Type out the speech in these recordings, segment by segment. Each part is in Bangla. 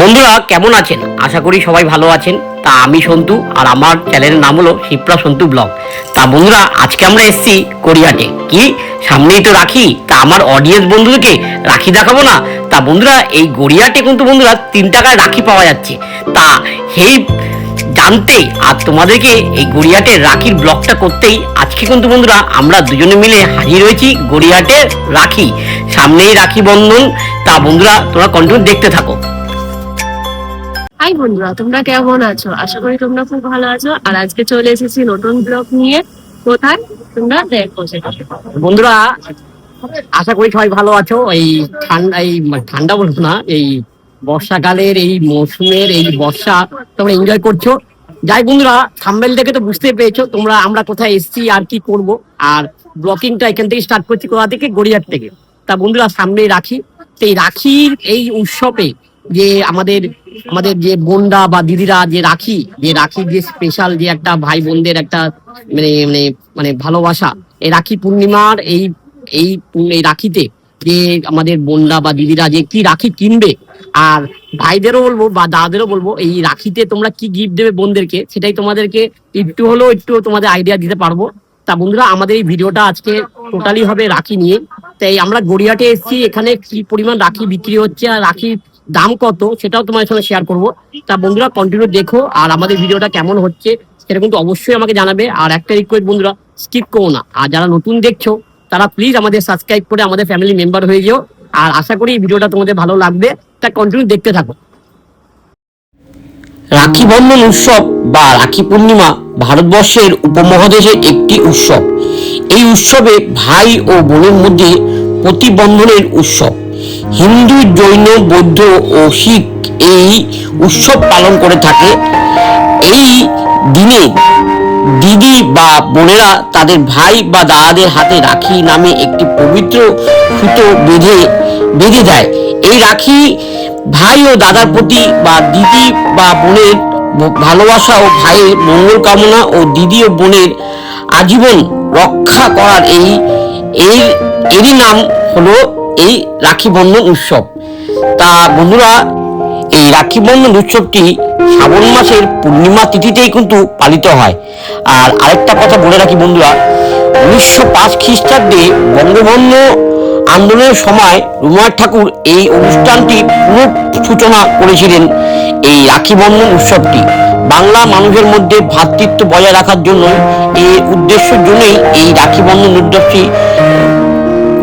বন্ধুরা, কেমন আছেন? আশা করি সবাই ভালো আছেন। তা আমি সন্তু, আর আমার চ্যানেলের নাম হলো শিপ্রা সন্তু ব্লগ। তা বন্ধুরা, আজকে আমরা এসেছি কোরিয়াটে কি? সামনেই তো রাখি। তা আমার অডিয়েন্স বন্ধুদেরকে রাখি দেখাবো না? তা বন্ধুরা, এই গড়িয়াটে কিন্তু বন্ধুরা তিন টাকায় রাখি পাওয়া যাচ্ছে। তা সেই জানতে আর তোমাদেরকে এই গড়িয়াটে রাখির ব্লগটা করতেই আজকে কিন্তু বন্ধুরা আমরা দুজনে মিলে হাজির হয়েছি গড়িয়াটে রাখি। সামনেই রাখি বন্ধন। তা বন্ধুরা, তোমরা কন্টিনিউ দেখতে থাকো। হাই বন্ধুরা, তোমরা কেমন আছো? আশা করি তোমরা খুব ভালো আছো। আর আজকে চলে এসেছি নতুন ব্লগ নিয়ে। কোথায়? তোমরা দেখো বন্ধুরা, আশা করি সবাই ভালো আছো। এই ঠান্ডা এই ঠান্ডা বলব না, এই বর্ষাকালের, এই মৌসুমের, এই বর্ষা তোমরা এনজয় করছ। যাই বন্ধুরা থাম্বেল দেখে তো বুঝতে পেরেছ তোমরা আমরা কোথায় এসেছি, আর কি করব। আর ব্লকিংটা এখান থেকে স্টার্ট করছি কোথা থেকে? গড়িয়ার থেকে। তা বন্ধুরা সামনে রাখি। এই রাখির এই উৎসবে যে আমাদের আমাদের যে বোনরা বা দিদিরা যে রাখি, যে রাখির যে স্পেশাল যে একটা ভাই বোনদের একটা মানে মানে মানে ভালোবাসা, এই রাখি পূর্ণিমার এই এই এই রাখিতে যে আমাদের বোনরা বা দিদিরা যে কি রাখি কিনবে, আর ভাইদেরও বলব বা দাদাদেরও বলব, এই রাখিতে তোমরা কি গিফট দেবে বোনদেরকে, সেটাই তোমাদেরকে একটু হলেও একটু তোমাদের আইডিয়া দিতে পারব। তা বন্ধুরা, আমাদের এই ভিডিওটা আজকে টোটালি হবে রাখি নিয়ে। তাই আমরা গড়িয়াটে এসেছি, এখানে কি পরিমাণ রাখি বিক্রি হচ্ছে, আর রাখির দাম কত সেটাও তোমার সঙ্গে শেয়ার করব। তা বন্ধুরা কন্টিনিউ দেখো আর আমাদের ভিডিওটা কেমন হচ্ছে সেটা কিন্তু অবশ্যই আমাকে জানাবে। আর একটা রিকোয়েস্ট বন্ধুরা স্কিপ করো না। আর যারা নতুন দেখছ, তারা প্লিজ আমাদের সাবস্ক্রাইব করে আমাদের ফ্যামিলি মেম্বার হয়ে যেও। আর আশা করি এই ভিডিওটা তোমাদের ভালো লাগবে। তা কন্টিনিউ দেখতে থাকো। রাখি বন্ধন উৎসব বা রাখি পূর্ণিমা ভারতবর্ষের উপমহাদেশের একটি উৎসব। এই উৎসবে ভাই ও বোনের মধ্যে প্রতিবন্ধনের উৎসব। হিন্দু, জৈন, বৌদ্ধ ও শিখ এই উৎসব পালন করে থাকে। এই দিনে দিদি বা বোনেরা তাদের ভাই বা দাদাদের হাতে রাখি নামে একটি পবিত্র সুতো বেঁধে বেঁধে দেয়। এই রাখি ভাই ও দাদার প্রতি বা দিদি বা বোনের ভালোবাসা ও ভাইয়ের মঙ্গল কামনা ও দিদি ও বোনের আজীবন রক্ষা করার এই, এর, এরই নাম হলো এই রাখি বন্ধন উৎসব। তা বন্ধুরা, এই রাখি বন্ধন উৎসবটি শ্রাবণ মাসের পূর্ণিমা তিথিতেই কিন্তু পালিত হয়। আর আরেকটা কথা বলে রাখি বন্ধুরা, উনিশশো পাঁচ খ্রিস্টাব্দে বঙ্গবন্ধু আন্দোলনের সময় রবীন্দ্রনাথ ঠাকুর এই অনুষ্ঠানটি সূচনা করেছিলেন এই রাখি বন্ধন উৎসবটি। বাংলা মানুষের মধ্যে ভ্রাতৃত্ব বজায় রাখার জন্য এই উদ্দেশ্যের জন্যই এই রাখি বন্ধন উৎসবটি,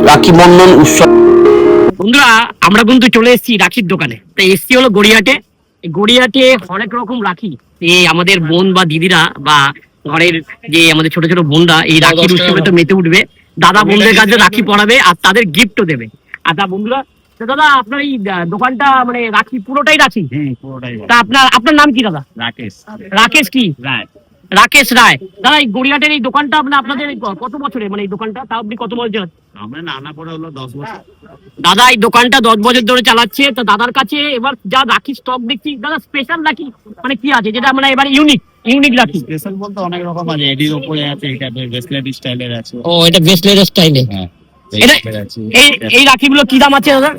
রাখি বন্ধন উৎসব বন্ধুরা আমরা কিন্তু চলে এসেছি রাখির দোকানে। তো এসছি হলো গড়িয়াটে গড়িয়াটে হরেক রকম রাখি। এই আমাদের বোন বা দিদিরা বা ঘরের যে আমাদের ছোট ছোট বোনরা এই রাখির উৎসবে তো মেতে উঠবে। দাদা বোনদের কাছে রাখি পরাবে আর তাদের গিফটও দেবে। আর তা বন্ধুরা তো দাদা আপনার এই দোকানটা মানে রাখি পুরোটাই রাখি। তা আপনার আপনার নাম কি দাদা? রাকেশ। রাকেশ কি? রায়। রাকেশ রায়। দাদা এই গড়িয়াটের এই দোকানটা আপনার আপনাদের কত বছরে মানে এই দোকানটা তা আপনি কত বছর আমরা নানা পরে হলো দশ বছর। দাদা এই দোকানটা দশ বছর ধরে চালাচ্ছে। তো দাদার কাছে এবার যা রাখি স্টক দেখছি দাদা স্পেশাল রাখি মানে কি আছে? যেটা মানে এবার ইউনিক ইউনিক রাখি। স্পেশাল বলতে অনেক রকম আছে। এডির উপরে আছে এটা ব্রেসলেট স্টাইলের আছে। ও এটা ব্রেসলেট স্টাইলে হ্যাঁ এই এই রাখিগুলো কি দাম আছে দাদা?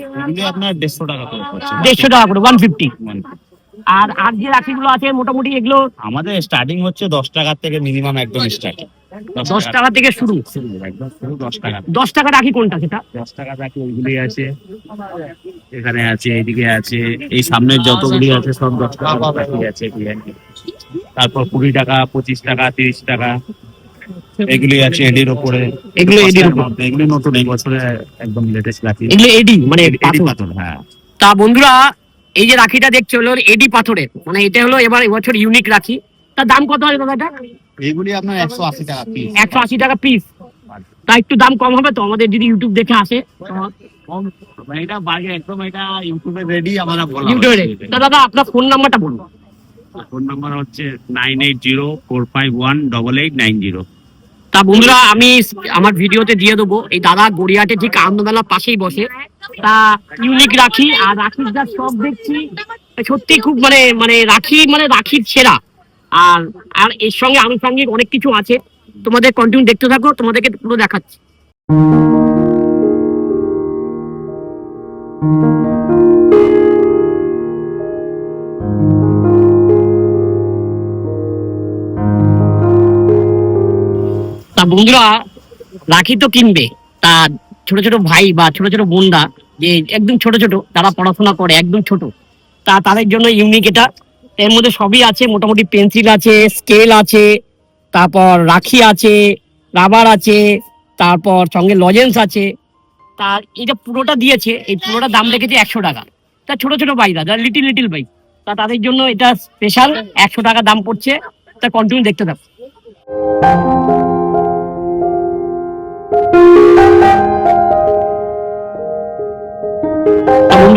আপনার দেড়শো টাকা করে দেড়শো টাকা করে ওয়ান ফিফটি মানে আর আর যে রাখিগুলো আছে মোটামুটি এগুলো আমাদের স্টার্টিং হচ্ছে দশ টাকার থেকে মিনিমাম একদম স্টার্টিং দশ টাকা থেকে শুরু। একদম শুরু দশ টাকা। দশ টাকা রাখি কোনটা সেটা? দশ টাকা থাকে ওইগুলি আছে। এখানে আছে এইদিকে আছে এই সামনের যতগুলি আছে সব দশ টাকা বাকি আছে তারপর কুড়ি টাকা পঁচিশ টাকা তিরিশ টাকা এগুলি আছে এডির উপরে এগুলো এডির উপর। এগুলি নতুন এই বছরে একদম লেটেস্ট রাখি এগুলো এডি মানে। পাথর হ্যাঁ। তা বন্ধুরা এই যে রাখিটা দেখছ হলো এডি পাথরের। মানে এটা হলো এবার এবছর ইউনিক রাখি। তার দাম কত হবে দাদা এটা এইগুলি আপনার একশো আশি টাকা পিস একশো আশি টাকা পিস তা একটু দাম কম হবে তো আমাদের যদি ইউটিউব দেখে আসে। এটা বাগে একদম এটা ইউটিউবে রেডি আমরা বলা তা দাদা আপনার ফোন নাম্বারটা বলুন। ফোন নাম্বার হচ্ছে nine eight zero four five one double eight nine zero তা বন্ধুরা, আমি আমার ভিডিওতে দিয়ে দেবো। এই দাদা গড়িয়াটে ঠিক আনন্দমেলার পাশেই বসে। তা ইউনিক রাখি আর রাখির যা সব দেখছি, সত্যি খুব মানে মানে রাখি মানে রাখির সেরা। আর আর এর সঙ্গে আনুষঙ্গিক অনেক কিছু আছে। তোমাদের কন্টিনিউ দেখতে থাকো, তোমাদেরকে পুরো দেখাচ্ছি। বন্ধুরা রাখি তো কিনবে। তা ছোট ছোট ভাই বা ছোট ছোট বোনরা যে একদম ছোট ছোট তারা পড়াশোনা করে, একদম ছোট, তা তাদের জন্য ইউনিক এটা। এর মধ্যে সবই আছে, মোটামুটি পেন্সিল আছে স্কেল আছে, তারপর রাখি আছে রাবার আছে, তারপর সঙ্গে লজেন্স আছে। তার এটা পুরোটা দিয়েছে, এই পুরোটা দাম রেখেছে একশো টাকা। তা ছোট ছোট বাইরা যারা লিটিল লিটিল বাইক তা তাদের জন্য এটা স্পেশাল একশো টাকা দাম পড়ছে। তা কন্টিনিউ দেখতে থাকো।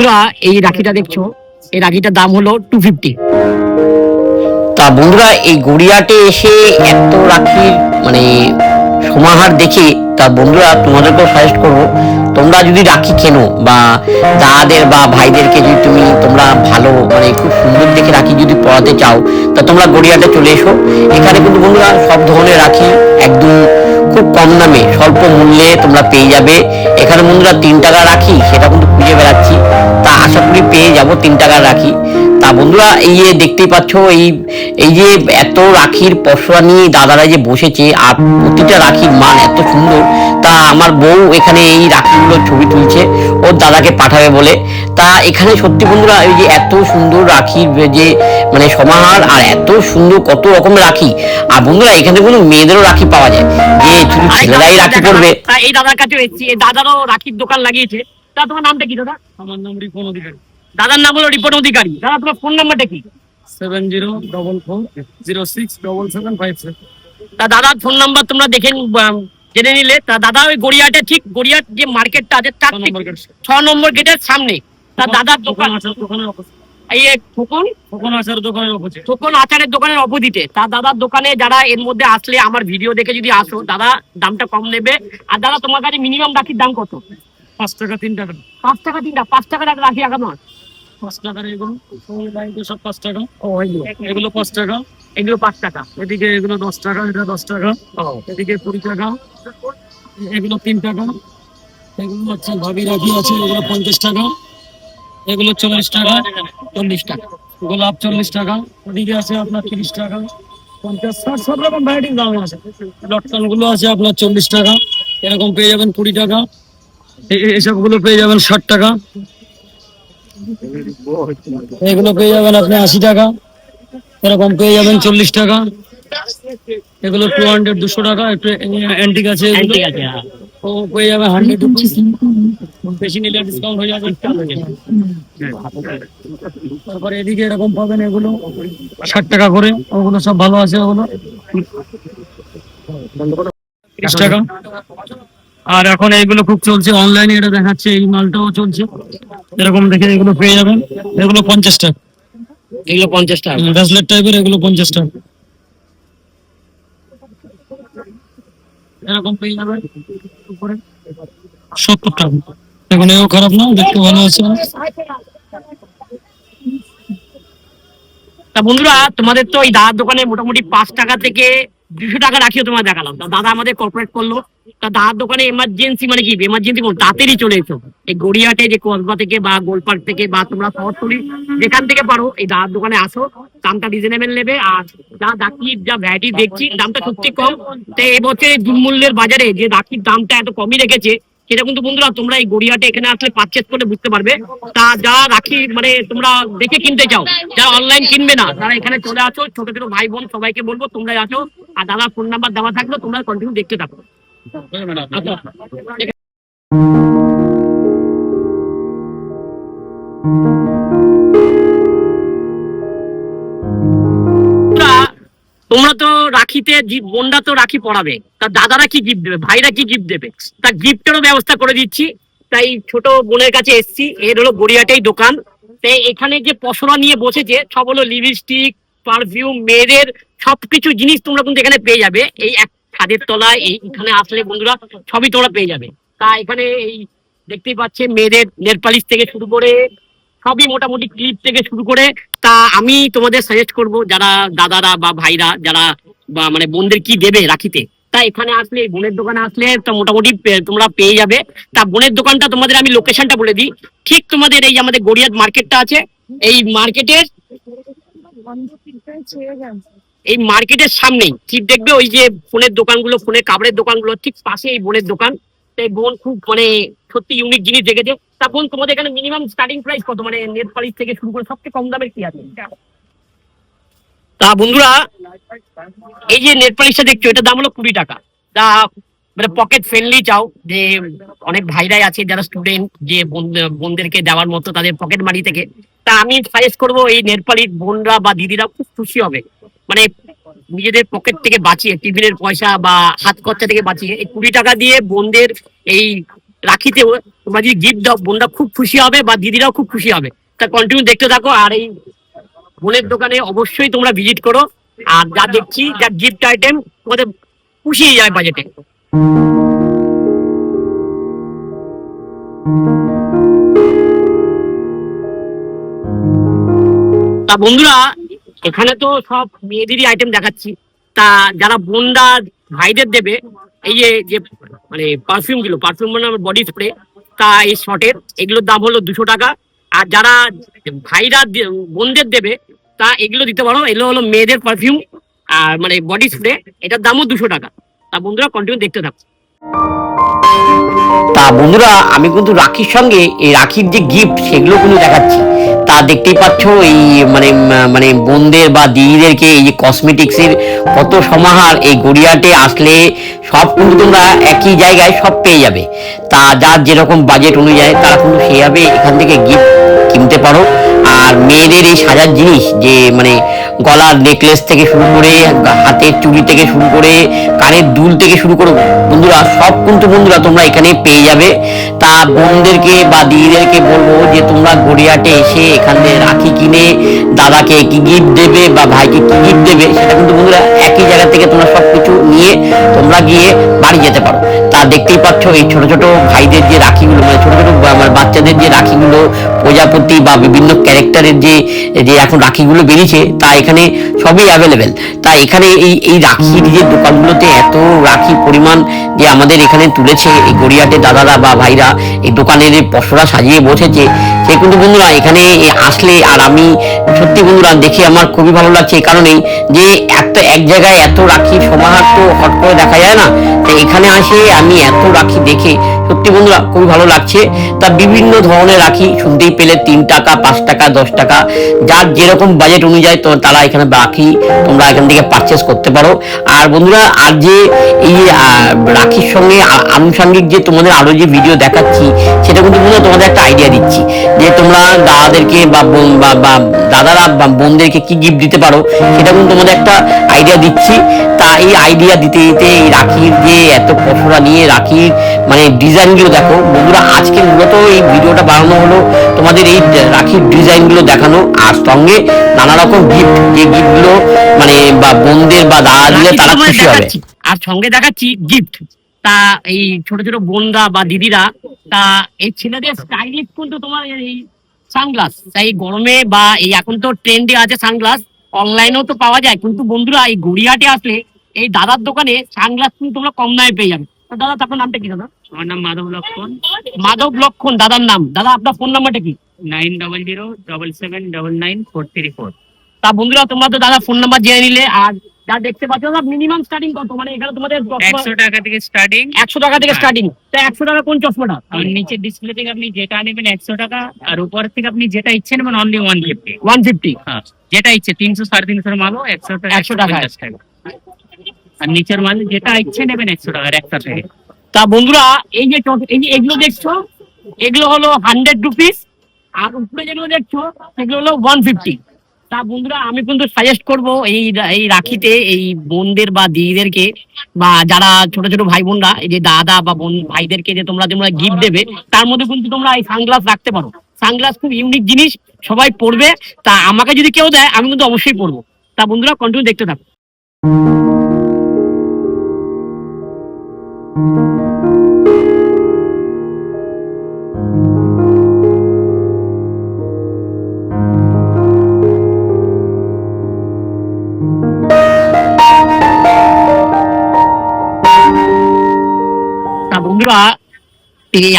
বন্ধুরা এই রাখিটা দেখছ। এই রাখিটার দাম হলো টু ফিফটি তা বন্ধুরা, এই গড়িয়াটে এসে এত রাখির মানে সমাহার দেখে, তা বন্ধুরা, তোমাদেরকেও সাজেস্ট করব, তোমরা যদি রাখি কেনো, বা দাদাদের বা ভাইদেরকে যদি তুমি, তোমরা ভালো মানে খুব সুন্দর দেখে রাখি যদি পড়াতে চাও, তা তোমরা গড়িয়াটে চলে এসো। এখানে কিন্তু বন্ধুরা, সব ধরনের রাখি একদম খুব কম দামে, স্বল্প মূল্যে তোমরা পেয়ে যাবে। এখানে বন্ধুরা তিন টাকা রাখি, সেটা কিন্তু খুঁজে বেড়াচ্ছি। তা আশা করি পেয়ে যাব, তিন টাকা রাখি। তা বন্ধুরা এই যে দেখতেই পাচ্ছ এই এই যে এত রাখির পশরা নিয়ে দাদারা যে বসেছে আর প্রতিটা রাখির মান এত সুন্দর তা আমার বউ এখানে এই রাখিগুলোর ছবি তুলছে ওর দাদাকে পাঠাবে বলে। তা এখানে সত্যি বন্ধুরা এই যে এত সুন্দর রাখির যে মানে সমাহার আর এত সুন্দর কত রকম রাখি। আর বন্ধুরা এখানে কোনো মেয়েদেরও রাখি পাওয়া যায়। যে শুধু ছেলেরাই রাখি পরবে এই দাদার কাছে এসেছি এই দাদারও রাখির দোকান লাগিয়েছে। তা তোমার নামটা কি দাদা? আমার নাম রিপন অধিকারী। দাদার নাম হলো রিপন অধিকারী। দাদা তোমার ফোন নাম্বারটা কি? Seven zero double four zero six double seven five seven তা দাদার ফোন নাম্বার তোমরা দেখে জেনে নিলে। তা দাদা ওই গড়িয়াটে ঠিক গড়িয়াট যে মার্কেটটা আছে তার ছ নম্বর গেটের সামনে। তা দাদার দোকান দোকান দোকানের এই আচার অপোজিট আচারের দোকানের অপোজিটে তা দাদার দোকানে যারা এর মধ্যে আসলে আমার ভিডিও দেখে যদি আসো দাদা দামটা কম নেবে। আর দাদা তোমার কাছে মিনিমাম রাখির দাম কত? পাঁচ টাকা তিন টাকা। পাঁচ টাকা তিনটা পাঁচ টাকা টাকা রাখি এখনও। পাঁচ টাকার এগুলো। সব পাঁচ টাকা। ও এগুলো? পাঁচ টাকা এগুলো পাঁচ টাকা। এদিকে এগুলো দশ টাকা এটা দশ টাকা। এদিকে কুড়ি টাকা এগুলো তিন টাকা। এগুলো হচ্ছে ভাবি রাখি আছে এগুলো পঞ্চাশ টাকা। এগুলো চল্লিশ টাকা চল্লিশ টাকা। গোলাপ চল্লিশ টাকা ওদিকে আছে আপনার তিরিশ টাকা। পঞ্চাশ ষাট সব রকম ভ্যারাইটির দাম আছে। লটকনগুলো আছে আপনার চল্লিশ টাকা। এরকম পেয়ে যাবেন কুড়ি টাকা। এ- এ- এসবগুলো পেয়ে যাবেন ষাট টাকা। এগুলো পেয়ে যাবেন আপনি আশি টাকা এরকম পেয়ে যাবেন চল্লিশ টাকা। এগুলো টু হান্ড্রেড দুশো টাকা একটু অ্যান্টিক আছে হ্যাঁ। ও পেয়ে যাবে হান্ড্রেড রুপিস বেশি নিলে ডিসকাউন্ট হয়ে যাবে। তারপরে এদিকে এরকম পাবেন এগুলো ষাট টাকা করে ওগুলো সব ভালো আছে ওগুলো। তিরিশ টাকা। আর এখন এইগুলো খুব চলছে। অনলাইনে এটা দেখাচ্ছে এই মালটাও চলছে। এরকম দেখে এগুলো পেয়ে যাবেন। এগুলো পঞ্চাশ টাকা। এগুলো পঞ্চাশ টাকা। ব্রেসলেট টাইপের এগুলো পঞ্চাশ টাকা। এরকম পেয়ে যাবেন। উপরে সত্তর টাকা। এখন এও খারাপ না দেখতে ভালো আছে। তা বন্ধুরা তোমাদের তো এই দাদার দোকানে মোটামুটি পাঁচ টাকা থেকে দুশো টাকা রাখিও তোমার দেখালাম। দাদা আমাদের কর্পোরেট করল। তা দাদার দোকানে এমার্জেন্সি মানে কি? এমার্জেন্সি বল তাড়াতাড়ি চলে এসো। এই গড়িয়াটে যে কসবা থেকে বা গোলপার্ক থেকে বা তোমরা শহরতলি যেখান থেকে পারো, এই দাদার দোকানে আসো। দামটা রিজনেবল নেবে। আর যা দাকির যা ভ্যারাইটি দেখছি, দামটা সত্যি কম। তো এবছর দুর্মূল্যের বাজারে যে দাকির দামটা এত কমই রেখেছে সেটা কিন্তু বন্ধুরা, তোমরা এই গড়িয়াটে এখানে আসলে পারচেস করে বুঝতে পারবে। তা যা রাখি মানে তোমরা দেখে কিনতে চাও যারা অনলাইন কিনবে না। তারা এখানে চলে আসো, ছোট ছোট ভাই বোন, সবাইকে বলব তোমরা আসো। আর দাদার ফোন নাম্বার দেওয়া থাকল তোমরা কন্টিনিউ দেখতে থাকো। আচ্ছা। তোমরা তো রাখিতে বোনরা তো রাখি পড়াবে। তা দাদারা কি গিফট দেবে? ভাইরা কি গিফট দেবে? তা গিফটেরও ব্যবস্থা করে দিচ্ছি। তাই ছোট বোনের কাছে এসছি। এর হলো গড়িয়াটাই দোকান। তাই এখানে যে পসরা নিয়ে বসেছে, সব হলো লিপস্টিক পারফিউম মেয়েদের সবকিছু জিনিস তোমরা কিন্তু এখানে পেয়ে যাবে। এই এক ছাদের তলায়, এই এখানে আসলে বন্ধুরা সবই তোমরা পেয়ে যাবে। তা এখানে এই দেখতেই পাচ্ছে মেয়েদের নেলপালিশ থেকে শুরু করে, সবই মোটামুটি ক্লিপ থেকে শুরু করে তা আমি তোমাদের সাজেস্ট করব যারা দাদারা বা ভাইরা, যারা বা মানে বোনদের কি দেবে রাখিতে, তা এখানে আসলে বোনের দোকানে আসলে তো মোটামুটি তোমরা পেয়ে যাবে। তা বোনের দোকানটা তোমাদের আমি লোকেশনটা বলে দিই। ঠিক তোমাদের এই আমাদের গড়িয়াত মার্কেটটা আছে, এই মার্কেটের এই মার্কেটের সামনেই, ঠিক দেখবে ওই যে ফোনের দোকানগুলো, ফোনের কাপড়ের দোকানগুলো, ঠিক পাশে এই বোনের দোকান। এই বোন খুব মানে সত্যি ইউনিক জিনিস দেখেছে তা বোন তোমাদের এখানে মিনিমাম স্টার্টিং প্রাইস কত? মানে নেট পালিশ থেকে শুরু করে সবচেয়ে কম দামের কি আছে? তা বন্ধুরা, এই যে নেট পালিশটা দেখছ, এটার দাম হলো কুড়ি টাকা। তা মানে পকেট ফ্রেন্ডলি চাও, যে অনেক ভাইরাই আছে যারা স্টুডেন্ট যে বোন- বোনদেরকে দেওয়ার মতো তাদের পকেট মানি থেকে। তা আমি সাজেস্ট করব এই নেট পালিশ বোনরা বা দিদিরা খুব খুশি হবে। মানে নিজেদের পকেট থেকে বাঁচিয়ে টিফিনের পয়সা বা হাত খরচা থেকে বাঁচিয়ে, এই কুড়ি টাকা দিয়ে বোনদের এই রাখিতে তোমরা যদি গিফট দাও, বোনরা খুব খুশি হবে বা দিদিরাও খুব খুশি হবে। তা কন্টিনিউ দেখতে থাকো, আর এই বোনের দোকানে অবশ্যই তোমরা ভিজিট করো। আর যা দেখছি, যা গিফট আইটেম তোমাদের পুষিয়ে যায় বাজেটে তা বন্ধুরা এখানে তো সব মেয়েদেরই আইটেম দেখাচ্ছি। তা যারা বোনরা ভাইদের দেবে, এই যে যে মানে পারফিউমগুলো পারফিউম মানে বডি স্প্রে তা এই শর্টের এগুলোর দাম হলো দুশো টাকা। আর যারা ভাইরা বোনদের দেবে, তা এগুলো দিতে পারো, এগুলো হলো মেয়েদের পারফিউম আর মানে বডি স্প্রে এটার দামও দুশো টাকা। তা বন্ধুরা কন্টিনিউ দেখতে থাকো। তা বন্ধুরা, আমি কিন্তু রাখির সঙ্গে এই রাখির যে গিফট সেগুলো কিন্তু দেখাচ্ছি। তা দেখতেই পাচ্ছ এই মানে মানে বোনদের বা দিদিদেরকে এই যে কসমেটিক্সের কত সমাহার, এই গড়িয়াটে আসলে সব কিন্তু তোমরা একই জায়গায় সব পেয়ে যাবে। তা যার যেরকম বাজেট অনুযায়ী তারা কিন্তু সেইভাবে এখান থেকে গিফট কিনতে পারো। আর মেয়েদের এই সাজার জিনিস, যে মানে গলার নেকলেস থেকে শুরু করে, হাতের চুড়ি থেকে শুরু করে, কানের দুল থেকে শুরু করে, বন্ধুরা সব কিন্তু বন্ধুরা তোমরা এখানে পেয়ে যাবে। তা বোনদেরকে বা দিদিদেরকে বলব যে তোমরা গড়িয়াটে এসে এখানে রাখি কিনে দাদাকে কি গিফট দেবে বা ভাইকে কি গিফট দেবে, সেটা কিন্তু বন্ধুরা একই জায়গা থেকে তোমরা সব কিছু নিয়ে তোমরা গিয়ে বাড়ি যেতে পারো। তা দেখতেই পাচ্ছ এই ছোট ছোট ভাইদের যে রাখিগুলো মানে ছোট ছোট আমার বাচ্চাদের যে রাখিগুলো প্রজাপতি বা বিভিন্ন ক্যারেক্টারের যে যে এখন রাখিগুলো বেরিয়েছে, তা এখানে সবই অ্যাভেলেবেল তা এখানে এই এই রাখির যে দোকানগুলোতে এত রাখি পরিমাণ যে আমাদের এখানে তুলেছে এই গড়িয়াটে দাদারা বা ভাইরা, এই দোকানের পশরা সাজিয়ে বসেছে। সে কিন্তু বন্ধুরা এখানে আসলে, আর আমি সত্যি বন্ধুরা দেখে আমার খুবই ভালো লাগছে এই কারণেই যে এত এক জায়গায় এত রাখির সমাহার তো হট করে দেখা যায় না। তো এখানে আসে আমি এত রাখি দেখে সত্যি বন্ধুরা খুবই ভালো লাগছে। তা বিভিন্ন ধরনের রাখি শুনতেই পেলে তিন টাকা, পাঁচ টাকা, দশ টাকা। যার যেরকম বাজেট অনুযায়ী তো তারা এখানে রাখি, তোমরা এখান থেকে পারচেস করতে পারো। আর বন্ধুরা, আর যে এই রাখির সঙ্গে আনুষঙ্গিক যে তোমাদের আরও যে ভিডিও দেখাচ্ছি, সেটা কিন্তু বন্ধুরা তোমাদের একটা আইডিয়া দিচ্ছি। যে তোমরা দাদাদেরকে বা দাদারা বা বোনদেরকে কি গিফট দিতে পারো, সেটা কিন্তু তোমাদের একটা আইডিয়া দিচ্ছি। তা এই আইডিয়া দিতে দিতে এই রাখির যে এত পশরা নিয়ে রাখির মানে ডিজাইনগুলো দেখো বন্ধুরা আজকে মূলত এই ভিডিওটা বানানো হলো তোমাদের এই রাখির ডিজাইনগুলো দেখানো আর সঙ্গে নানা রকম গিফট যে গিফটগুলো মানে বা বোনদের বা দাদা দিলে তারা খুশি হবে। আর সঙ্গে দেখাচ্ছি গিফট তা এই ছোট ছোট বোনরা বা দিদিরা তা এই ছেলেদের স্টাইলিশ কিন্তু তোমার এই সানগ্লাস তাই গরমে বা এই এখন তো ট্রেন্ডে আছে সানগ্লাস অনলাইনেও তো পাওয়া যায় কিন্তু বন্ধুরা এই গড়িয়াটে আসলে এই দাদার দোকানে সানগ্লাস কিন্তু তোমরা কম দামে পেয়ে যাবে। দাদা আপনার নামটা কি দাদা? আমার নাম মাধব লক্ষণ। মাধব লক্ষণ দাদার নাম। দাদা আপনার ফোন নাম্বারটা কি? Nine double zero double seven double nine four three four. তা বন্ধুরা তোমরা তো দাদা ফোন নাম্বার জেনে নিলে আর যা দেখতে পাচ্ছ দাদা মিনিমাম স্টার্টিং কত? মানে এখানে তোমাদের একশো টাকা থেকে স্টার্টিং একশো টাকা থেকে স্টার্টিং তা একশো টাকা কোন চশমাটা? আর নিচের ডিসপ্লে থেকে আপনি যেটা নেবেন একশো টাকা আর উপর থেকে আপনি যেটা ইচ্ছে নেবেন only one fifty one fifty হ্যাঁ যেটা ইচ্ছে তিনশো সাড়ে তিনশোর মালও একশো টাকা 100 টাকায়। 150 টাকা। আর নিচের মাল যেটা ইচ্ছে নেবেন একশো টাকার একটা থেকে। তা বন্ধুরা এই যে এই যে এগুলো দেখছ এগুলো হলো হান্ড্রেড রুপিস আর উপরে যেগুলো দেখছ সেগুলো হলো ওয়ান ফিফটি তা বন্ধুরা, আমি কিন্তু সাজেস্ট করব এই এই রাখিতে, এই বোনদের বা দিদিদেরকে বা যারা ছোট ছোট ভাই বোনরা এই যে দাদা বা বোন, ভাইদেরকে যে তোমরা তোমরা গিফট দেবে, তার মধ্যে কিন্তু তোমরা এই সানগ্লাস রাখতে পারো। সানগ্লাস খুব ইউনিক জিনিস, সবাই পড়বে তা আমাকে যদি কেউ দেয়, আমি কিন্তু অবশ্যই পড়ব তা বন্ধুরা কন্টিনিউ দেখতে থাকো।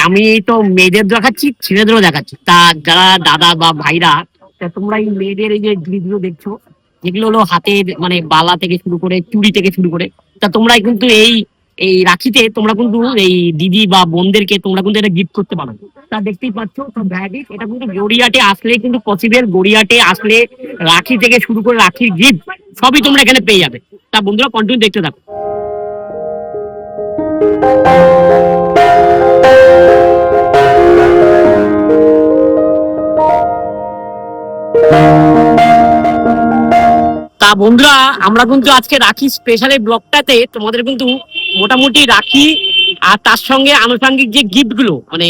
আমি তো মেয়েদের দেখাচ্ছি, ছেলেদেরও দেখাচ্ছি। তা যারা দাদা বা ভাইরা তোমরা এই মেয়েদের এই যে জিনিসগুলো দেখছ, যেগুলো হলো হাতের মানে বালা থেকে শুরু করে, চুড়ি থেকে শুরু করে, তা তোমরা কিন্তু এই এই রাখিতে তোমরা কিন্তু এই দিদি বা বোনদেরকে তোমরা কিন্তু এটা গিফট করতে পারো। তা দেখতেই পাচ্ছ এটা কিন্তু গড়িয়াটে আসলে কিন্তু পসিবল গড়িয়াটে আসলে রাখি থেকে শুরু করে রাখির গিফট সবই তোমরা এখানে পেয়ে যাবে। তা বন্ধুরা কন্টিনিউ দেখতে থাকো। বন্ধুরা, আমরা কিন্তু আজকে রাখি স্পেশাল এই ব্লগটাতে। তোমাদের কিন্তু মোটামুটি রাখি আর তার সঙ্গে আনুষঙ্গিক যে গিফটগুলো মানে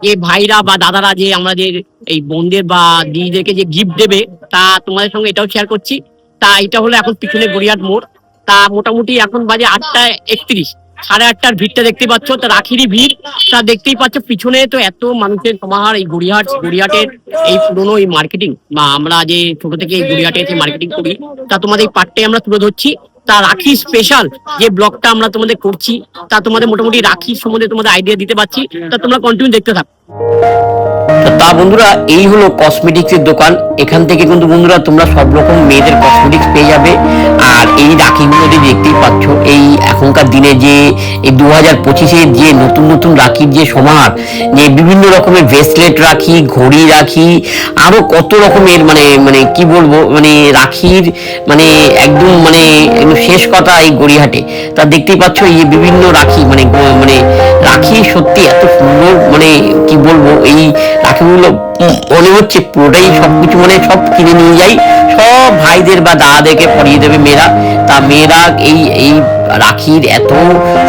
যে ভাইরা বা দাদারা যে আমাদের এই বোনদের বা দিদিদেরকে যে গিফট দেবে, তা তোমাদের সঙ্গে এটাও শেয়ার করছি। তা এটা হলো এখন পিছনে গড়িয়াট মোড়। তা মোটামুটি এখন বাজে আটটা একত্রিশ। সাড়ে আটটার ভিড়টা দেখতে পাচ্ছ, তা রাখিরই ভিড়। তা দেখতেই পাচ্ছ, পিছনে তো এত মানুষের সমাহার, এই গড়িয়াহাট, গড়িয়াহাটের এই পুরোনো এই মার্কেটিং বা আমরা যে ছোট থেকে এই গড়িয়াহাটে এসে মার্কেটিং করি, তা তোমাদের এই পার্টটাই আমরা তুলে ধরছি। তা রাখি স্পেশাল যে ব্লগটা আমরা তোমাদের করছি, তা তোমাদের মোটামুটি রাখির সম্বন্ধে তোমাদের আইডিয়া দিতে পারছি, তা তোমরা কন্টিনিউ দেখতে থাকো। তা বন্ধুরা, এই হলো কসমেটিক্স এর দোকান। এখান থেকে কিন্তু বন্ধুরা, তোমরা সব রকম মেয়েদের কসমেটিক্স পেয়ে যাবে। আর এই রাখিগুলো যে দেখতেই পাচ্ছ, এই এখনকার দিনে যে, এই দু হাজার পঁচিশে যে নতুন নতুন রাখির যে সমাহার, যে বিভিন্ন রকমের ব্রেসলেট রাখি, ঘড়ি রাখি, আরও কত রকমের মানে মানে কি বলব মানে রাখির মানে একদম মানে শেষ কথা এই গড়িয়াহাটে। তা দেখতেই পাচ্ছ এই বিভিন্ন রাখি মানে মানে রাখি সত্যি এত সুন্দর মানে কি বলব, এই রাখিগুলো মনে হচ্ছে পুরোটাই সবকিছু মানে সব কিনে নিয়ে যাই সব ভাইদের বা দাদাদেরকে পরিয়ে দেবে মেয়েরা। তা মেয়েরা এই এই রাখির এত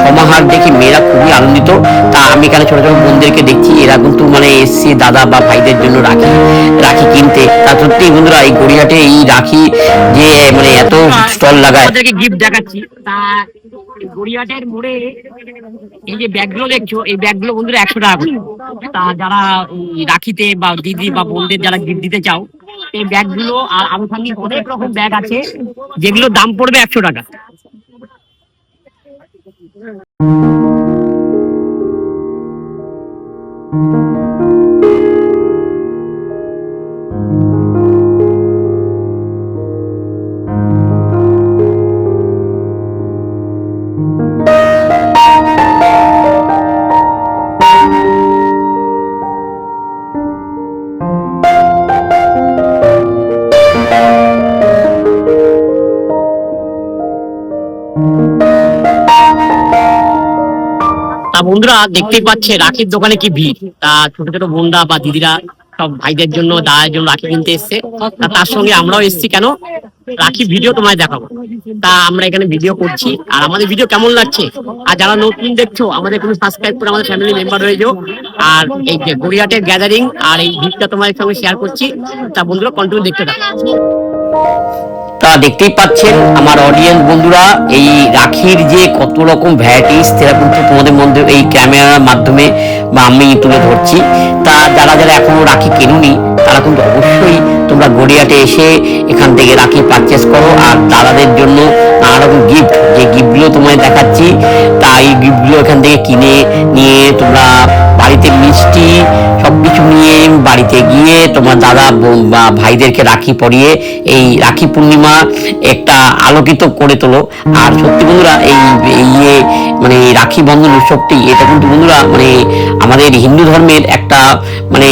সমাহার দেখে মেয়েরা খুবই আনন্দিত। তা আমি এখানে ছোট ছোট বোনদেরকে দেখছি এরা কিন্তু মানে এসছে দাদা বা ভাইদের জন্য রাখি রাখি কিনতে। তা সত্যি বন্ধুরা এই গড়িয়াটে এই রাখি যে মানে এত স্টল লাগায়। গিফট দেখাচ্ছি। তা গড়িয়াটের মোড়ে এই যে ব্যাগগুলো দেখছ, এই ব্যাগগুলো বন্ধুরা একশো টাকা করে। তা যারা রাখিতে বা দিদি বা বোনদের যারা গিফট দিতে চাও, এই ব্যাগগুলো আর আনুষঙ্গিক অনেক রকম ব্যাগ আছে, যেগুলোর দাম পড়বে একশো টাকা। তা বন্ধুরা দেখতেই পাচ্ছে রাখির দোকানে কি ভিড়? তা ছোট ছোট বোনরা বা দিদিরা সব ভাইদের জন্য দাদার জন্য রাখি কিনতে এসছে। তার সঙ্গে আমরাও এসছি কেন? রাখি ভিডিও তোমায় দেখাবো। তা আমরা এখানে ভিডিও করছি। আর আমাদের ভিডিও কেমন লাগছে? আর যারা নতুন দেখছ, আমাদের কোনো সাবস্ক্রাইব করে আমাদের ফ্যামিলি মেম্বার হয়ে যাও। আর এই যে গড়িয়াটের গ্যাদারিং আর এই ভিডিওটা তোমাদের সঙ্গে শেয়ার করছি। তা বন্ধুরা কন্টিনিউ দেখতে থাকো। তা দেখতেই পাচ্ছেন আমার অডিয়েন্স বন্ধুরা, এই রাখির যে কত রকম ভ্যারাইটিস সেটা কিন্তু তোমাদের মধ্যে এই ক্যামেরার মাধ্যমে বা আমি তুলে ধরছি। তা যারা যারা এখনও রাখি কেনুনি, তারা কিন্তু অবশ্যই তোমরা গড়িয়াটে এসে এখান থেকে রাখি পারচেস করো। আর দাদাদের জন্য নানা রকম গিফট যে গিফটগুলো তোমায় দেখাচ্ছি, তা এই গিফটগুলো এখান থেকে কিনে নিয়ে তোমরা তোমার দাদা ভাইদেরকে রাখি পরিয়ে এই রাখি পূর্ণিমা একটা আলোকিত করে তোলো। আর সত্যি বন্ধুরা, এই এই ইয়ে মানে রাখি বন্ধন উৎসবটি এটা কিন্তু বন্ধুরা মানে আমাদের হিন্দু ধর্মের একটা মানে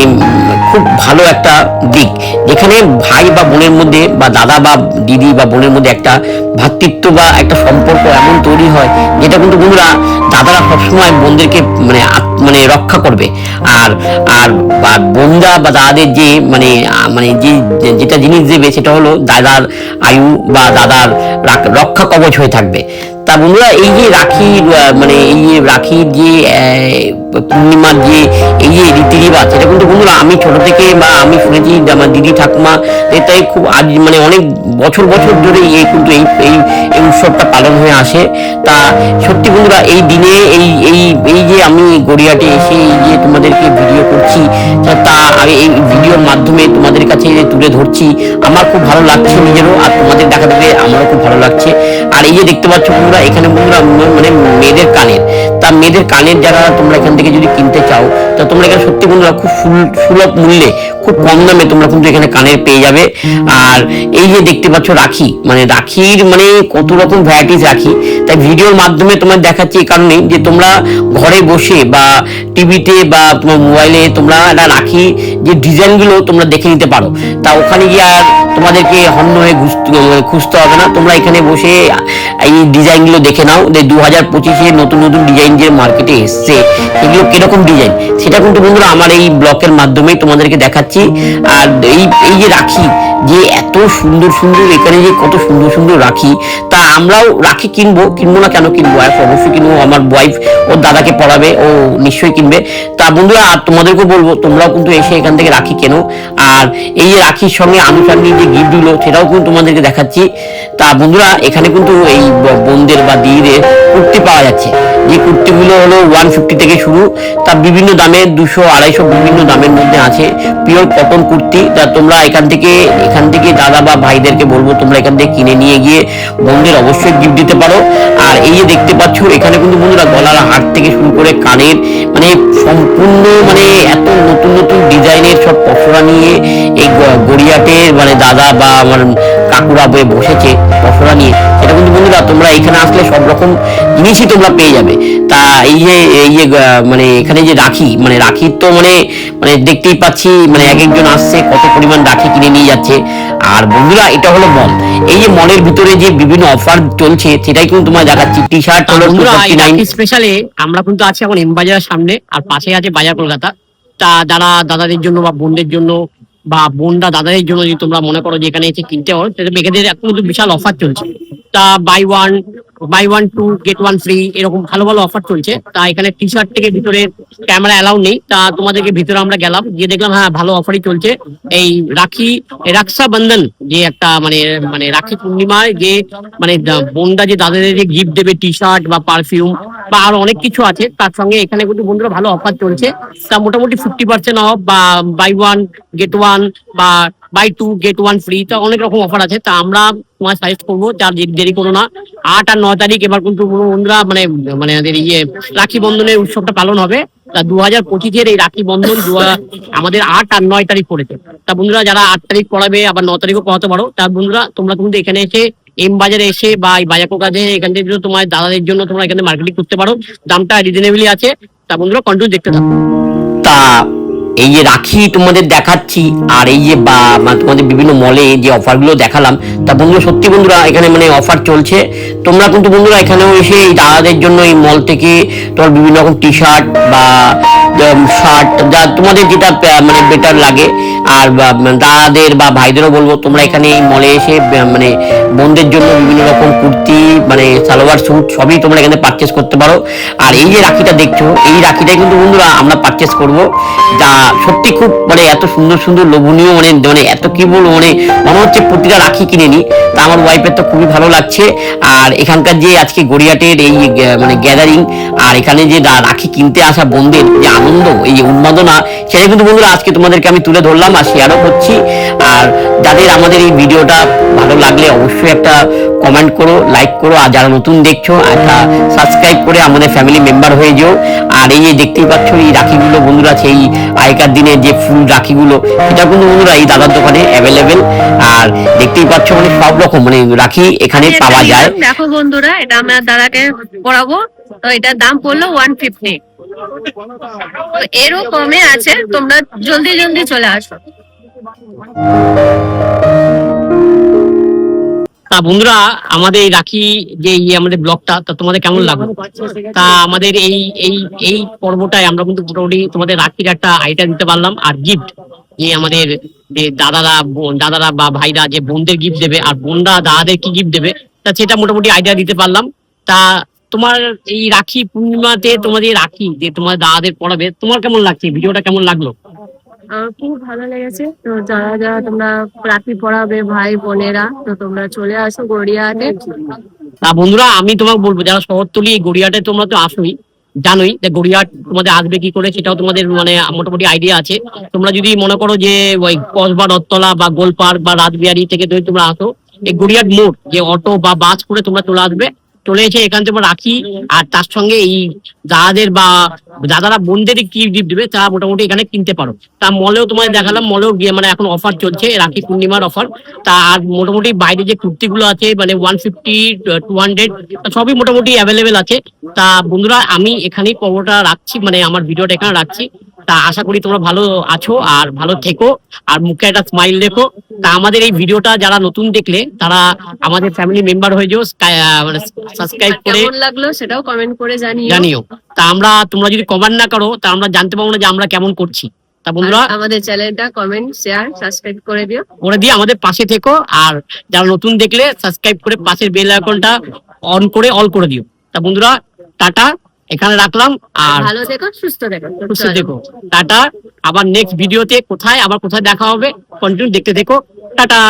খুব ভালো একটা দিক। যেখানে ভাই বা বোনের মধ্যে বা দাদা বা দিদি বা বোনের মধ্যে একটা ভ্রাতৃত্ব বা একটা সম্পর্ক এমন তৈরি হয়, যেটা কিন্তু বন্ধুরা দাদারা সবসময় বোনদেরকে মানে মানে রক্ষা করবে। আর আর বোনরা বা দাদাদের যে মানে মানে যে যেটা জিনিস দেবে সেটা হলো দাদার আয়ু বা দাদার রাক- রক্ষা কবচ হয়ে থাকবে। তা বন্ধুরা এই যে রাখি মানে এই যে রাখির যে পূর্ণিমার যে এই যে কিন্তু বন্ধুরা আমি ছোট থেকে বা আমি শুনেছি আমার দিদি ঠাকুমা খুব আজ মানে অনেক বছর বছর ধরে এই কিন্তু এই এই উৎসবটা পালন হয়ে আসে। তা সত্যি বন্ধুরা এই দিনে এই এই এই যে আমি গড়িয়াটে এসে এই যে তোমাদেরকে ভিডিও করছি, তা- এই ভিডিওর মাধ্যমে তোমাদের কাছে তুলে ধরছি। আমার খুব ভালো লাগছে নিজেরও, আর তোমাদের দেখা দেবে আমারও খুব ভালো লাগছে। আর এই যে দেখতে পাচ্ছ বন্ধুরা, এখানে বন্ধুরা মানে মেয়েদের কানের, তা মেয়েদের কানের যারা তোমরা এখান থেকে যদি কিনতে চাও তা তোমরা এখানে সত্যি বন্ধুরা খুব সুলভ মূল্যে খুব কম দামে তোমরা কিন্তু এখানে কানের পেয়ে যাবে। আর এই যে দেখতে পাচ্ছ রাখি মানে রাখির মানে কত রকম ভ্যারাইটিস রাখি। তাই ভিডিওর মাধ্যমে তোমার দেখাচ্ছি এই কারণে যে তোমরা ঘরে বসে বা টিভিতে বা তোমার মোবাইলে তোমরা একটা রাখি যে ডিজাইনগুলো তোমরা দেখে নিতে পারো। তা ওখানে গিয়ে আর তোমাদেরকে হন্য হয়ে খুঁজতে হবে না। তোমরা এখানে বসে এই ডিজাইনগুলো দেখে নাও। যে দু হাজার পঁচিশে নতুন নতুন ডিজাইন যে মার্কেটে এসছে, এগুলো কীরকম ডিজাইন? সেটা কিন্তু বন্ধুরা আমার এই ব্লকের মাধ্যমেই তোমাদেরকে দেখাচ্ছি। আর এই এই যে রাখি, যে এত সুন্দর সুন্দর এখানে যে কত সুন্দর সুন্দর রাখি, তা আমরাও রাখি কিনবো কিনবো না কেন কিনবো? আর অবশ্যই কিনবো, আমার ওয়াইফ ওর দাদাকে পড়াবে, ও নিশ্চয়ই কিনবে। তা বন্ধুরা, আর তোমাদেরকে বলব, তোমরাও কিন্তু এসে এখান থেকে রাখি কেনো। আর এই যে রাখির সঙ্গে আনুষঙ্গিক যে গিফট গিফটগুলো, সেটাও কিন্তু তোমাদেরকে দেখাচ্ছি। তা বন্ধুরা, এখানে কিন্তু এই বোনদের বা দিদিদের কুর্তি পাওয়া যাচ্ছে। যে কুর্তিগুলো হলো ওয়ান ফিফটি থেকে শুরু তা বিভিন্ন দামে দুশো, আড়াইশো বিভিন্ন দামের মধ্যে আছে। পিওর কটন কুর্তি, তা তোমরা এখান থেকে এখান থেকে দাদা বা ভাইদেরকে বলব, তোমরা এখান থেকে কিনে নিয়ে গিয়ে বোনদের অবশ্যই গিফট দিতে পারো। আর এই যে দেখতে পাচ্ছ, এখানে কিন্তু বন্ধুরা গলার হাট থেকে শুরু করে কানের মানে সম্পূর্ণ মানে এত নতুন নতুন ডিজাইনের সব পসরা নিয়ে এই গড়িয়াটের মানে দাদা বা আমার কাকুরা বয়ে বসেছে পসরা নিয়ে। সেটা কিন্তু বন্ধুরা তোমরা এখানে আসলে সব রকম জিনিসই তোমরা পেয়ে যাবে। তা এই যে এই যে মানে এখানে যে রাখি মানে রাখির তো মানে মানে দেখতেই পাচ্ছি মানে এক একজন আসছে কত পরিমাণ রাখি কিনে নিয়ে যাচ্ছে। আর বন্ধুরা এটা হলো মল। এই যে মলের ভিতরে যে বিভিন্ন অফার চলছে সেটাই কিন্তু তোমায় দেখাচ্ছি। টি শার্ট হলো বন্ধুরা এই 249 স্পেশালে আমরা কিন্তু আছি এখন এম বাজারের সামনে আর পাশে আছে বাজার কলকাতা। তা যারা দাদাদের জন্য বা বোনদের জন্য বা বোনরা দাদাদের জন্য যদি তোমরা মনে করো যে এখানে এসে কিনতে হয় সেটা মেয়েদের এখন কিন্তু বিশাল অফার চলছে। তা buy one buy one to get one free এরকম ভালো ভালো অফার চলছে। তা এখানে টি শার্ট থেকে ভিতরে ক্যামেরা অ্যালাউ নেই। তা তোমাদেরকে ভিতরে আমরা গেলাম, গিয়ে দেখলাম হ্যাঁ ভালো অফারই চলছে। এই রাখি, রাক্ষা বন্ধন যে একটা মানে মানে রাখি পূর্ণিমায় যে মানে বোনরা যে দাদাদের যে গিফট দেবে টি শার্ট বা পারফিউম বা আরও অনেক কিছু আছে, তার সঙ্গে এখানে কিন্তু বন্ধুরা ভালো অফার চলছে। তা মোটামুটি ফিফটি পার্সেন্ট অফ বা বাই ওয়ান গেট ওয়ান বা buy two get one free তা অনেক রকম অফার আছে। তা আমরা তোমার সাজেস্ট করব, যার দেরি করো না, আট আর নয় তারিখ এবার কিন্তু বন্ধুরা মানে মানে আমাদের ইয়ে রাখি বন্ধনের উৎসবটা পালন হবে। তা দু হাজার পঁচিশের এই রাখি বন্ধন আমাদের আট আর নয় তারিখ পড়েছে। তা বন্ধুরা যারা আট তারিখ পড়াবে, আবার ন তারিখও পড়াতে পারো। তা বন্ধুরা, তোমরা কিন্তু এখানে এসে এম বাজারে এসে বা এই বাজার কাজে এখান থেকে তোমার দাদাদের জন্য তোমরা এখানে মার্কেটিং করতে পারো। দামটা রিজনেবলি আছে। তা বন্ধুরা কন্টিনিউ দেখতে থাকো। তা এই যে রাখি তোমাদের দেখাচ্ছি, আর এই যে বা মানে তোমাদের বিভিন্ন মলে যে অফারগুলো দেখালাম, তা বন্ধুরা, সত্যি বন্ধুরা, এখানে মানে অফার চলছে। তোমরা কিন্তু বন্ধুরা, এখানেও এসে এই দাদাদের জন্য এই মল থেকে তোমার বিভিন্ন রকম টি শার্ট বা শার্ট যা তোমাদের যেটা মানে বেটার লাগে। আর মানে দাদাদের বা ভাইদেরও বলব, তোমরা এখানে এই মলে এসে মানে বোনদের জন্য বিভিন্ন রকম কুর্তি মানে সালোয়ার স্যুট সবই তোমরা এখানে পারচেস করতে পারো। আর এই যে রাখিটা দেখছ, এই রাখিটাই কিন্তু বন্ধুরা আমরা পারচেস করব। যা সত্যি খুব মানে এত সুন্দর সুন্দর লোভনীয় মানে মানে এত কি বলব মানে মনে হচ্ছে প্রতিটা রাখি কিনে নি। তা আমার ওয়াইফের তো খুবই ভালো লাগছে। আর এখানকার যে আজকে গড়িয়াটের এই মানে গ্যাদারিং আর এখানে যে রাখি কিনতে আসা বোনদের যে আনন্দ, এই যে উন্মাদনা, সেটা কিন্তু বন্ধুরা আজকে তোমাদেরকে আমি তুলে ধরলাম, আর শেয়ারও করছি। আর যাদের আমাদের এই ভিডিওটা ভালো লাগলে অবশ্যই একটা কমেন্ট করো লাইক করো আর যারা নতুন দেখছ একটা সাবস্ক্রাইব করে আমাদের ফ্যামিলি মেম্বার হয়ে যেও। আর এই যে দেখতেই পাচ্ছ এই রাখিগুলো বন্ধুরা সেই আগেকার দিনে যে ফুল রাখিগুলো এটা কিন্তু বন্ধুরা এই দাদার দোকানে অ্যাভেলেবেল আর দেখতেই পাচ্ছ মানে সব রকম মানে রাখি এখানে পাওয়া যায়। দেখো বন্ধুরা এটা আমার দাদাকে পড়াবো। তো এটার দাম পড়ল ওয়ান ফিফটি এরও কমে আছে তোমরা জলদি জলদি চলে আসো। তা বন্ধুরা, আমাদের রাখি যে ইয়ে আমাদের ব্লগটা, তা তোমাদের কেমন লাগল? তা আমাদের এই এই এই পর্বটায় আমরা কিন্তু মোটামুটি তোমাদের রাখির একটা আইডিয়া দিতে পারলাম আর গিফট যে আমাদের যে দাদারা দাদারা বা ভাইরা যে বোনদের গিফট দেবে আর বোনরা দাদাদের কি গিফট দেবে, তা সেটা মোটামুটি আইডিয়া দিতে পারলাম। তা তোমার এই রাখি পূর্ণিমাতে তোমাদের রাখি যে তোমার দাদাদের পড়াবে, তোমার কেমন লাগছে? ভিডিওটা কেমন লাগল? খুব ভালো লেগেছে। তো যারা যারা তোমরা রাখি পড়াবে, ভাই বোনেরা, তো তোমরা চলে আসো গড়িয়াহাটে। তা বন্ধুরা, আমি তোমাকে বলব, যারা শহরতলি, এই গড়িয়াটে তোমরা তো আসোই, জানোই যে গড়িয়াট তোমাদের আসবে কি করে, সেটাও তোমাদের মানে মোটামুটি আইডিয়া আছে। তোমরা যদি মনে করো যে, ওই কসবা, রথতলা বা গোলপার্ক বা রাজবিহারি থেকে যদি তোমরা আসো, এই গড়িয়াট মোড়, যে অটো বা বাস করে তোমরা চলে আসবে চলে এসে এখান থেকে রাখি। আর তার সঙ্গে এই দাদাদের বা দাদারা বোনদের কি গিফট দিবে তারা মোটামুটি এখানে কিনতে পারো। তা মলেও তোমায় দেখালাম, মলেও গিয়ে মানে এখন অফার চলছে, রাখি পূর্ণিমার অফার তা আর মোটামুটি বাইরে যে কুর্তিগুলো আছে মানে ওয়ান ফিফটি টু হান্ড্রেড সবই মোটামুটি অ্যাভেলেবেল আছে। তা বন্ধুরা, আমি এখানেই পর্বটা রাখছি মানে আমার ভিডিওটা এখানে রাখছি। তা আশা করি তোমরা ভালো আছো আর ভালো থেকো। আর মুখে একটা স্মাইল দেখো তা আমাদের এই ভিডিওটা যারা নতুন দেখলে তারা আমাদের ফ্যামিলি মেম্বার হয়ে যাও মানে সাবস্ক্রাইব করে কেমন লাগল সেটাও কমেন্ট করে জানিও। জানিও। তা আমরা তোমরা যদি কমেন্ট না করো তা আমরা জানতে পারব না যে আমরা কেমন করছি। তা বন্ধুরা আমাদের চ্যানেলটা কমেন্ট শেয়ার সাবস্ক্রাইব করে দিও। করে দিয়ে আমাদের পাশে থেকো। আর যারা নতুন দেখলে সাবস্ক্রাইব করে পাশের বেল আইকনটা অন করে অল করে দিও। তা বন্ধুরা টাটা। এখানে রাখলাম আর ভালো থেকো সুস্থ থেকো সুস্থ দেখো টাটা আবার নেক্সট ভিডিওতে কোথায় আবার কোথায় দেখা হবে কন্টিনিউ দেখতে থেকো। টাটা।